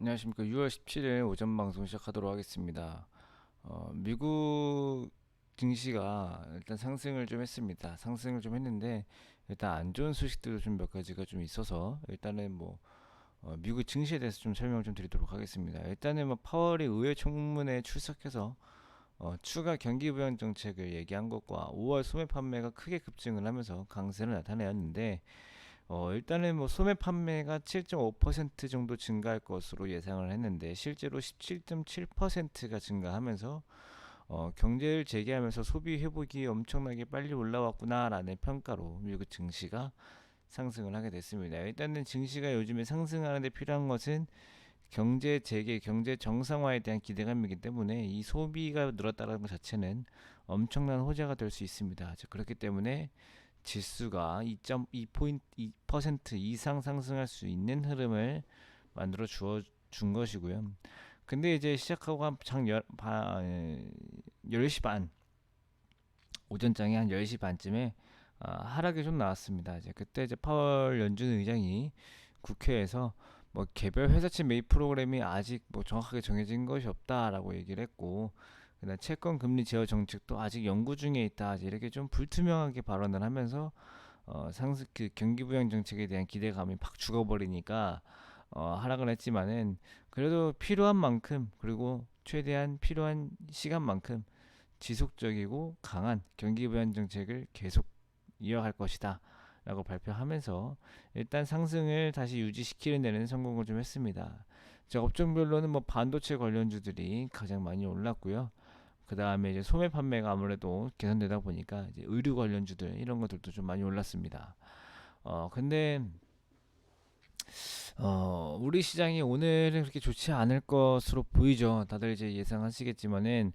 안녕하십니까. 6월 17일 오전 방송 시작하도록 하겠습니다. 어, 미국 증시가 일단 상승을 좀 했습니다. 상승을 좀 했는데 일단 안 좋은 소식들도 좀 몇 가지가 좀 있어서 일단은 뭐 어, 미국 증시에 대해서 좀 설명을 좀 드리도록 하겠습니다. 일단은 뭐 파월이 의회 청문회에 출석해서 어, 추가 경기 부양 정책을 얘기한 것과 5월 소매 판매가 크게 급증을 하면서 강세를 나타내었는데 어, 일단은 뭐 소매 판매가 7.5% 정도 증가할 것으로 예상을 했는데 실제로 17.7%가 증가하면서 어, 경제를 재개하면서 소비 회복이 엄청나게 빨리 올라왔구나라는 평가로 미국 증시가 상승을 하게 됐습니다. 일단은 증시가 요즘에 상승하는데 필요한 것은 경제 재개, 경제 정상화에 대한 기대감이기 때문에 이 소비가 늘었다는 것 자체는 엄청난 호재가 될 수 있습니다. 자, 그렇기 때문에 지수가 2.2포인트 2% 이상 상승할 수 있는 흐름을 만들어 주어 준 것이고요. 근데 이제 시작하고 한장 10시 반 오전장에 한 10시 반쯤에 아, 하락이 좀 나왔습니다. 이제 그때 이제 파월 연준 의장이 국회에서 뭐 개별 회사채 매입 프로그램이 아직 뭐 정확하게 정해진 것이 없다라고 얘기를 했고 그다음 채권 금리 제어 정책도 아직 연구 중에 있다. 이렇게 좀 불투명하게 발언을 하면서 어, 상승 그 경기 부양 정책에 대한 기대감이 팍 죽어버리니까 어, 하락을 했지만은 그래도 필요한 만큼 그리고 최대한 필요한 시간만큼 지속적이고 강한 경기 부양 정책을 계속 이어갈 것이다. 라고 발표하면서 일단 상승을 다시 유지시키는 데는 성공을 좀 했습니다. 자, 업종별로는 뭐 반도체 관련주들이 가장 많이 올랐고요. 그 다음에 이제 소매 판매가 아무래도 개선되다 보니까 이제 의류 관련주들 이런 것들도 좀 많이 올랐습니다. 어, 근데 어, 우리 시장이 오늘은 그렇게 좋지 않을 것으로 보이죠. 다들 이제 예상하시겠지만은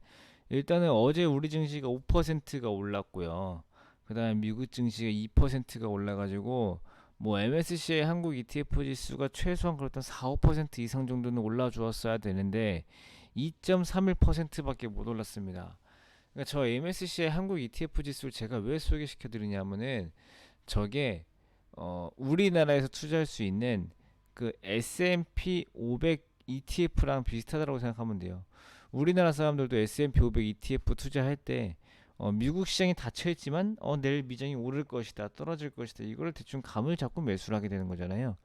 일단은 어제 우리 증시가 5%가 올랐고요. 그다음에 미국 증시가 2%가 올라가지고 뭐 MSCI 한국 ETF 지수가 최소한 그렇던 4, 5% 이상 정도는 올라 주었어야 되는데 2.31%밖에 못 올랐습니다. 그러니까 저 MSCI 한국 ETF 지수를 제가 왜 소개시켜 드리냐면은 저게 어 우리나라에서 투자할 수 있는 그 S&P 500 ETF랑 비슷하다고 생각하면 돼요. 우리나라 사람들도 S&P 500 ETF 투자할 때 어, 미국 시장이 닫혀 있지만 어, 내일 미장이 오를 것이다, 떨어질 것이다. 이걸 대충 감을 잡고 매수를 하게 되는 거잖아요.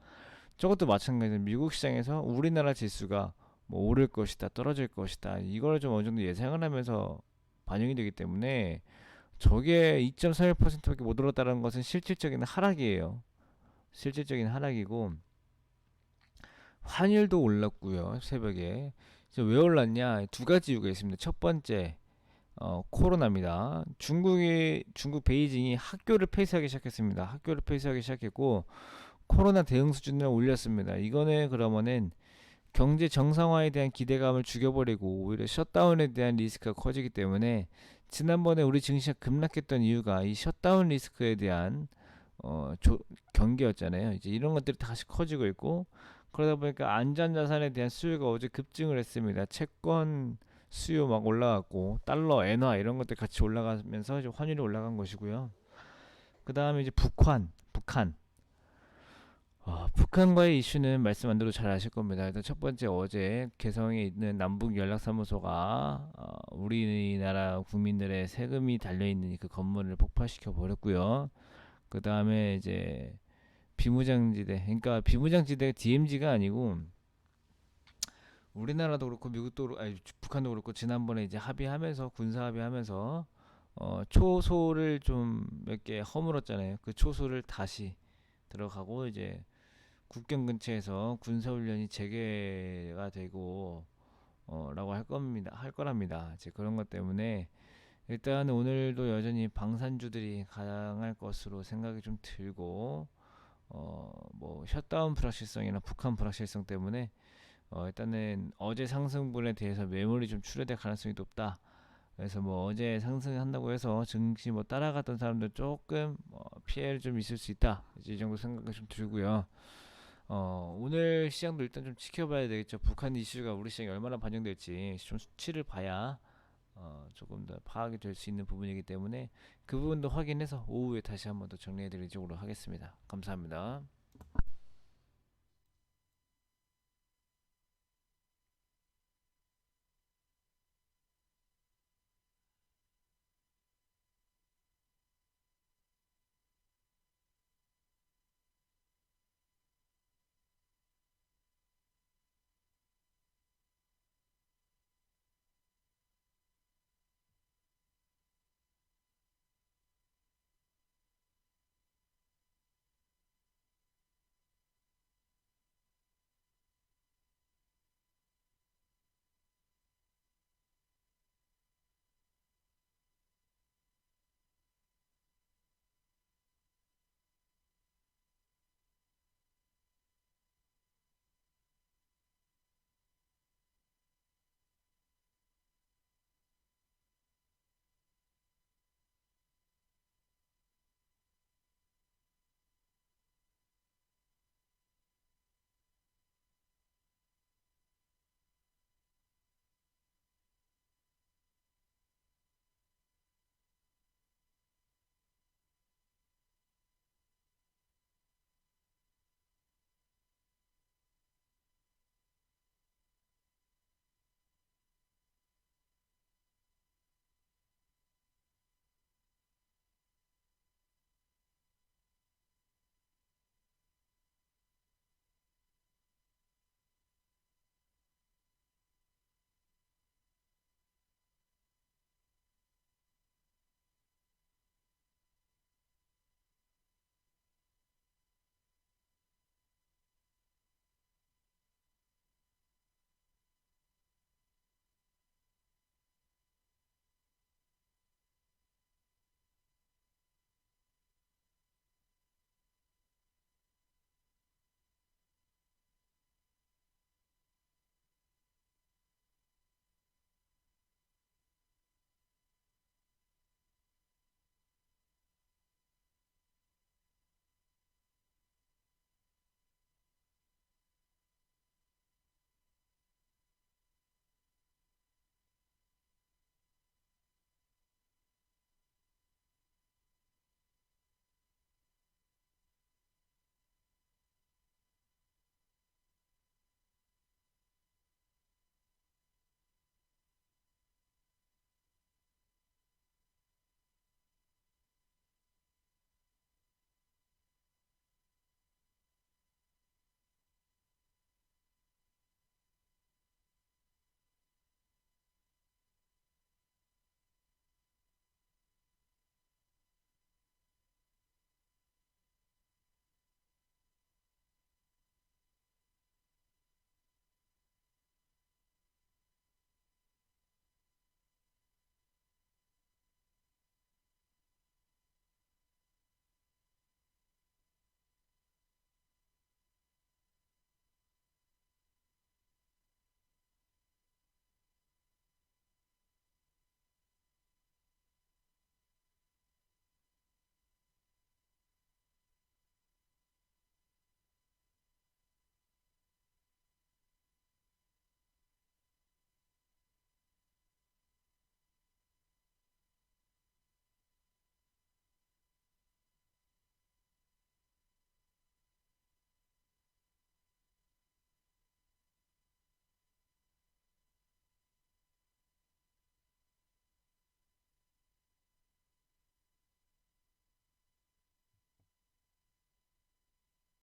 저것도 마찬가지로 미국 시장에서 우리나라 지수가 뭐 오를 것이다, 떨어질 것이다. 이걸 좀 어느 정도 예상을 하면서 반영이 되기 때문에 저게 2.31%밖에 못 올랐다는 것은 실질적인 하락이에요. 실질적인 하락이고 환율도 올랐고요. 새벽에. 왜 올랐냐? 두 가지 이유가 있습니다. 첫 번째, 어, 코로나입니다. 중국이 중국 베이징이 학교를 폐쇄하기 시작했습니다. 학교를 폐쇄하기 시작했고 코로나 대응 수준을 올렸습니다. 이거는 그러면은 경제 정상화에 대한 기대감을 죽여버리고 오히려 셧다운에 대한 리스크가 커지기 때문에 지난번에 우리 증시가 급락했던 이유가 이 셧다운 리스크에 대한 어, 조, 경계였잖아요. 이제 이런 것들이 다시 커지고 있고 그러다 보니까 안전 자산에 대한 수요가 어제 급증을 했습니다. 채권 수요 막 올라갔고 달러, 엔화 이런 것들 같이 올라가면서 이제 환율이 올라간 것이고요. 그 다음에 이제 북한, 북한. 어, 북한과의 이슈는 말씀 안 드려도 잘 아실 겁니다. 일단 첫 번째 어제 개성에 있는 남북 연락사무소가 어, 우리나라 국민들의 세금이 달려 있는 그 건물을 폭파시켜 버렸고요. 그 다음에 이제 비무장지대, 그러니까 비무장지대가 DMZ가 아니고 우리나라도 그렇고 미국도 아니 북한도 그렇고 지난번에 이제 합의하면서 군사 합의하면서 어 초소를 좀 몇 개 허물었잖아요. 그 초소를 다시 들어가고 이제 국경 근처에서 군사 훈련이 재개가 되고 어 라고 할 겁니다. 할 거랍니다. 이제 그런 것 때문에 일단 오늘도 여전히 방산주들이 가장할 것으로 생각이 좀 들고 어 뭐 셧다운 불확실성이나 북한 불확실성 때문에 어, 일단은 어제 상승분에 대해서 매물이 좀 출회될 가능성이 높다. 그래서 뭐 어제 상승한다고 해서 증시 뭐 따라갔던 사람들 조금 어, 피해를 좀 있을 수 있다. 이제 이 정도 생각이 좀 들고요. 어, 오늘 시장도 일단 좀 지켜봐야 되겠죠. 북한 이슈가 우리 시장에 얼마나 반영될지 좀 수치를 봐야 어, 조금 더 파악이 될 수 있는 부분이기 때문에 그 부분도 확인해서 오후에 다시 한번 더 정리해 드리도록 하겠습니다. 감사합니다.